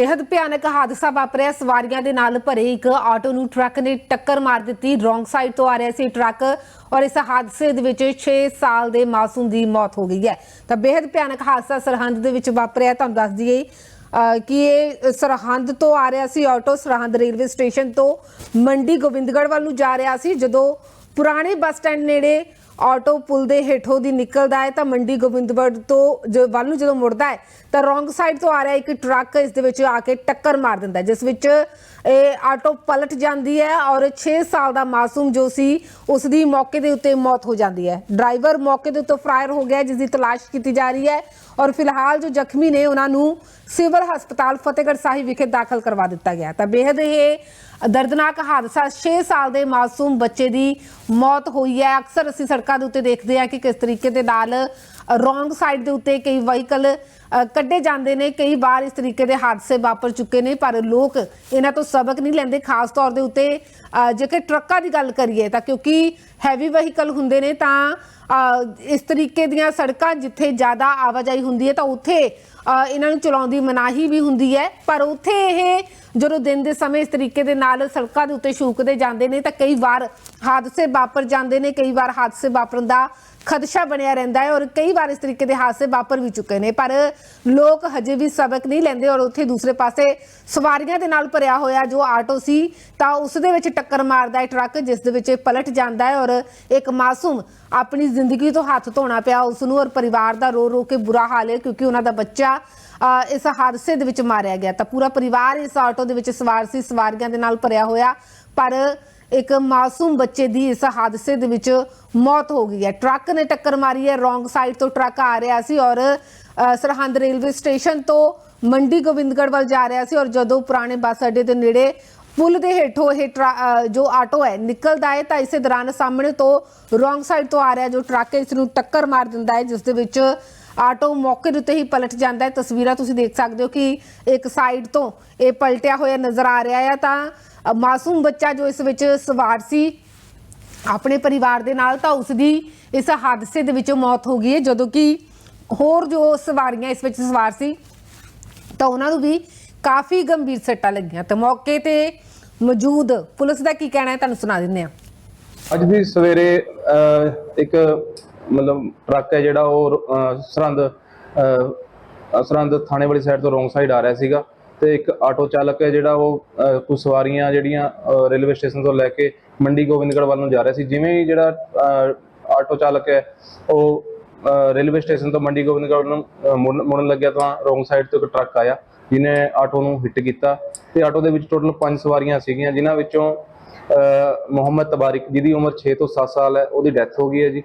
ਬੇहद ਭਿਆਨਕ ਹਾਦਸਾ ਵਾਪਰਿਆ। ਸਵਾਰੀਆਂ ਦੇ ਨਾਲ ਭਰੇ ਇੱਕ ਆਟੋ ਨੂੰ ਟਰੱਕ ਨੇ ਟੱਕਰ ਮਾਰ ਦਿੱਤੀ। ਰੋਂਗ ਸਾਈਡ ਤੋਂ ਆ ਰਿਹਾ ਸੀ ਟਰੱਕ ਔਰ ਇਸ ਹਾਦਸੇ ਦੇ ਵਿੱਚ 6 ਸਾਲ ਦੇ ਮਾਸੂਮ ਦੀ ਮੌਤ ਹੋ ਗਈ ਹੈ। ਤਾਂ ਬੇहद ਭਿਆਨਕ ਹਾਦਸਾ ਸਰਹੰਦ ਦੇ ਵਿੱਚ ਵਾਪਰਿਆ। ਤੁਹਾਨੂੰ ਦੱਸ ਦਈਏ ਕਿ ਇਹ ਸਰਹੰਦ ਤੋਂ ਆ ਰਿਹਾ ਸੀ ਆਟੋ। ਸਰਹੰਦ ਰੇਲਵੇ ਸਟੇਸ਼ਨ ਤੋਂ ਮੰਡੀ ਗੋਬਿੰਦਗੜ੍ਹ ਵੱਲ ਨੂੰ ਜਾ ਰਿਹਾ ਸੀ, ਜਦੋਂ ਪੁਰਾਣੇ ਬੱਸ ਸਟੈਂਡ ਨੇੜੇ ਆਟੋ ਪੁਲ ਦੇ ਹੇਠੋਂ ਦੀ ਨਿਕਲਦਾ ਹੈ ਤਾਂ ਮੰਡੀ ਗੋਬਿੰਦਗੜ੍ਹ ਤੋਂ ਜੋ, ਵੱਲ ਨੂੰ ਜਦੋਂ ਮੁੜਦਾ ਹੈ ਤਾਂ ਰੋਂਗ ਸਾਈਡ ਤੋਂ ਆ ਰਿਹਾ ਇੱਕ ਟਰੱਕ, ਇਸ ਦੇ ਵਿੱਚ ਆ ਕੇ ਟੱਕਰ ਮਾਰ ਦਿੰਦਾ ਜਿਸ ਵਿੱਚ ਇਹ ਆਟੋ ਪਲਟ ਜਾਂਦੀ ਹੈ ਔਰ 6 ਸਾਲ ਦਾ ਮਾਸੂਮ ਜੋ ਸੀ, ਉਸ ਦੀ ਮੌਕੇ ਦੇ ਉੱਤੇ ਮੌਤ ਹੋ ਜਾਂਦੀ ਹੈ। ਡਰਾਈਵਰ ਮੌਕੇ ਦੇ ਉੱਤੇ ਫਰਾਰ ਹੋ ਗਿਆ ਜਿਸ ਦੀ ਤਲਾਸ਼ ਕੀਤੀ ਜਾ ਰਹੀ ਹੈ ਔਰ ਫਿਲਹਾਲ ਜੋ ਜ਼ਖਮੀ ਨੇ, ਉਹਨਾਂ ਨੂੰ ਸਿਵਲ ਹਸਪਤਾਲ ਫਤਿਹਗੜ੍ਹ ਸਾਹਿਬ ਵਿਖੇ ਦਾਖਲ ਕਰਵਾ ਦਿੱਤਾ ਗਿਆ ਤਾਂ ਬੇहद ਇਹ ਦਰਦਨਾਕ ਹਾਦਸਾ। 6 ਸਾਲ ਦੇ ਮਾਸੂਮ ਬੱਚੇ ਦੀ ਮੌਤ ਹੋਈ ਹੈ। ਅਕਸਰ ਅਸੀਂ ਸੜਕਾਂ ਦੇ ਉੱਤੇ ਦੇਖਦੇ ਹਾਂ ਕਿ ਕਿਸ ਤਰੀਕੇ ਦੇ ਨਾਲ ਰੋਂਗ ਸਾਈਡ ਦੇ ਉੱਤੇ ਕਈ ਵਹੀਕਲ ਕੱਢੇ ਜਾਂਦੇ ਨੇ। ਕਈ ਵਾਰ ਇਸ ਤਰੀਕੇ ਦੇ ਹਾਦਸੇ ਵਾਪਰ ਚੁੱਕੇ ਨੇ, ਪਰ ਲੋਕ ਇਹਨਾਂ ਤੋਂ ਸਬਕ ਨਹੀਂ ਲੈਂਦੇ। ਖਾਸ ਤੌਰ ਦੇ ਉੱਤੇ ਜੇਕਰ ਟਰੱਕਾਂ ਦੀ ਗੱਲ ਕਰੀਏ ਤਾਂ ਕਿਉਂਕਿ ਹੈਵੀ ਵਹੀਕਲ ਹੁੰਦੇ ਨੇ ਤਾਂ ਇਸ ਤਰੀਕੇ ਦੀਆਂ ਸੜਕਾਂ ਜਿੱਥੇ ਜ਼ਿਆਦਾ ਆਵਾਜਾਈ ਹੁੰਦੀ ਹੈ ਤਾਂ ਉੱਥੇ ਇਹਨਾਂ ਨੂੰ ਚਲਾਉਣ ਦੀ ਮਨਾਹੀ ਵੀ ਹੁੰਦੀ ਹੈ। ਪਰ ਉੱਥੇ ਇਹ ਜਦੋਂ ਦਿਨ ਦੇ ਸਮੇਂ ਇਸ ਤਰੀਕੇ ਦੇ ਨਾਲ ਸੜਕਾਂ ਦੇ ਉੱਤੇ ਛੂਕਦੇ ਜਾਂਦੇ ਨੇ ਤਾਂ ਕਈ ਵਾਰ ਹਾਦਸੇ ਵਾਪਰ ਜਾਂਦੇ ਨੇ, ਕਈ ਵਾਰ ਹਾਦਸੇ ਵਾਪਰਨ ਦਾ ਖਦਸ਼ਾ ਬਣਿਆ ਰਹਿੰਦਾ ਹੈ ਔਰ ਕਈ ਵਾਰ ਇਸ ਤਰੀਕੇ ਦੇ ਹਾਦਸੇ ਵਾਪਰ ਵੀ ਚੁੱਕੇ ਨੇ। ਪਰ ਲੋਕ ਹਜੇ ਵੀ ਸਬਕ ਨਹੀਂ ਲੈਂਦੇ ਔਰ ਉੱਥੇ ਦੂਸਰੇ ਪਾਸੇ ਸਵਾਰੀਆਂ ਦੇ ਨਾਲ ਭਰਿਆ ਹੋਇਆ ਜੋ ਆਟੋ ਸੀ ਤਾਂ ਉਸ ਦੇ ਵਿੱਚ ਟੱਕਰ ਮਾਰਦਾ ਹੈ ਟਰੱਕ ਜਿਸ ਦੇ ਵਿੱਚ ਪਲਟ ਜਾਂਦਾ ਹੈ ਔਰ ਇੱਕ ਮਾਸੂਮ ਆਪਣੀ ਜ਼ਿੰਦਗੀ ਤੋਂ ਹੱਥ ਧੋਣਾ ਪਿਆ ਉਸ ਨੂੰ ਔਰ ਪਰਿਵਾਰ ਦਾ ਰੋ ਰੋ ਕੇ ਬੁਰਾ ਹਾਲ ਹੈ ਕਿਉਂਕਿ ਉਹਨਾਂ ਦਾ ਬੱਚਾ ਅ, ਇਸ ਹਾਦਸੇ ਦੇ ਵਿੱਚ ਮਾਰਿਆ ਗਿਆ। ਤਾਂ ਪੂਰਾ ਪਰਿਵਾਰ ਇਸ ਆਟੋ ਦੇ ਵਿੱਚ ਸਵਾਰ ਸੀ ਸਵਾਰੀਆਂ ਦੇ ਨਾਲ ਭਰਿਆ ਹੋਇਆ ਪਰ ਇੱਕ ਮਾਸੂਮ ਬੱਚੇ ਦੀ ਇਸ ਹਾਦਸੇ ਦੇ ਵਿੱਚ ਮੌਤ ਹੋ ਗਈ ਹੈ। ਟਰੱਕ ਨੇ ਟੱਕਰ ਮਾਰੀ ਹੈ ਰੋਂਗ ਸਾਈਡ ਤੋਂ ਟਰੱਕ ਆ ਰਿਹਾ ਸੀ ਔਰ ਸਰਹੰਦ ਰੇਲਵੇ ਸਟੇਸ਼ਨ ਤੋਂ ਮੰਡੀ ਗੋਬਿੰਦਗੜ੍ਹ ਵੱਲ ਜਾ ਰਿਹਾ ਸੀ ਔਰ ਜਦੋਂ ਪੁਰਾਣੇ ਬੱਸ ਅੱਡੇ ਦੇ ਨੇੜੇ ਪੁਲ ਦੇ ਹੇਠੋਂ ਇਹ ਟਰਾ- ਜੋ ਆਟੋ ਹੈ ਨਿਕਲਦਾ ਹੈ ਤਾਂ ਇਸੇ ਦੌਰਾਨ ਸਾਹਮਣੇ ਤੋਂ ਰੋਂਗ ਸਾਈਡ ਤੋਂ ਆ ਰਿਹਾ ਜੋ ਟਰੱਕ ਹੈ ਇਸ ਨੂੰ ਟੱਕਰ ਮਾਰ ਦਿੰਦਾ ਹੈ, ਜਿਸ ਦੇ ਵਿੱਚ ਆਟੋ ਮੌਕੇ ਦੇ ਉੱਤੇ ਹੀ ਪਲਟ ਜਾਂਦਾ ਹੈ। ਤਸਵੀਰਾਂ ਤੁਸੀਂ ਦੇਖ ਸਕਦੇ ਹੋ ਕਿ ਇੱਕ ਸਾਈਡ ਤੋਂ ਇਹ ਪਲਟਿਆ ਹੋਇਆ ਨਜ਼ਰ ਆ ਰਿਹਾ ਹੈ। ਤਾਂ ਮਾਸੂਮ ਬੱਚਾ ਜੋ ਇਸ ਵਿੱਚ ਸਵਾਰ ਸੀ, ਆਪਣੇ ਪਰਿਵਾਰ ਦੇ ਨਾਲ ਤਾਂ ਉਸ ਦੀ ਇਸ ਹਾਦਸੇ ਦੇ ਵਿੱਚ ਮੌਤ ਹੋ ਗਈ ਹੈ, ਜਦੋਂ ਕਿ ਹੋਰ ਜੋ ਸਵਾਰੀਆਂ ਇਸ ਵਿੱਚ ਸਵਾਰ ਸੀ ਤਾਂ ਉਹਨਾਂ ਨੂੰ ਵੀ ਕਾਫੀ ਗੰਭੀਰ ਸੱਟਾਂ ਲੱਗੀਆਂ। ਤੇ ਮੌਕੇ ਤੇ ਮੌਜੂਦ ਪੁਲਿਸ ਦਾ ਕੀ ਕਹਿਣਾ ਹੈ ਤੁਹਾਨੂੰ ਸੁਣਾ ਦਿੰਦੇ ਹਾਂ। ਅੱਜ ਵੀ ਸਵੇਰੇ ਇੱਕ ਮਤਲਬ ਟਰੱਕ ਹੈ ਜਿਹੜਾ ਉਹ ਅਹ, ਸਰਹੰਦ ਥਾਣੇ ਵਾਲੀ ਸਾਈਡ ਤੋਂ ਰੋਂਗ ਸਾਈਡ ਆ ਰਿਹਾ ਸੀਗਾ। ਤੇ ਇੱਕ ਆਟੋ ਚਾਲਕ ਹੈ ਜਿਹੜਾ ਉਹ ਅਹ, ਕੁਝ ਸਵਾਰੀਆਂ ਜਿਹੜੀਆਂ ਰੇਲਵੇ ਸਟੇਸ਼ਨ ਤੋਂ ਲੈ ਕੇ ਮੰਡੀ ਗੋਬਿੰਦਗੜ੍ਹ ਵੱਲ ਨੂੰ ਜਾ ਰਿਹਾ ਸੀ। ਜਿਵੇਂ ਹੀ ਜਿਹੜਾ ਆਟੋ ਚਾਲਕ ਹੈ ਉਹ ਰੇਲਵੇ ਸਟੇਸ਼ਨ ਤੋਂ ਮੰਡੀ ਗੋਬਿੰਦਗੜ੍ਹ ਨੂੰ ਮੁੜਨ ਮੁੜਨ ਲੱਗਿਆ ਤਾਂ ਰੋਂਗ ਸਾਈਡ ਤੋਂ ਇੱਕ ਟਰੱਕ ਆਇਆ, ਜਿਹਨੇ ਆਟੋ ਨੂੰ ਹਿੱਟ ਕੀਤਾ। ਤੇ ਆਟੋ ਦੇ ਵਿੱਚ ਟੋਟਲ 5 ਸਵਾਰੀਆਂ ਸੀਗੀਆਂ, ਜਿਨ੍ਹਾਂ ਵਿੱਚੋਂ ਮੁਹੰਮਦ ਤਬਾਰਿਕ, ਜਿਹਦੀ ਉਮਰ 6 ਤੋਂ 7 ਸਾਲ ਹੈ, ਉਹਦੀ ਡੈਥ ਹੋ ਗਈ ਹੈ ਜੀ।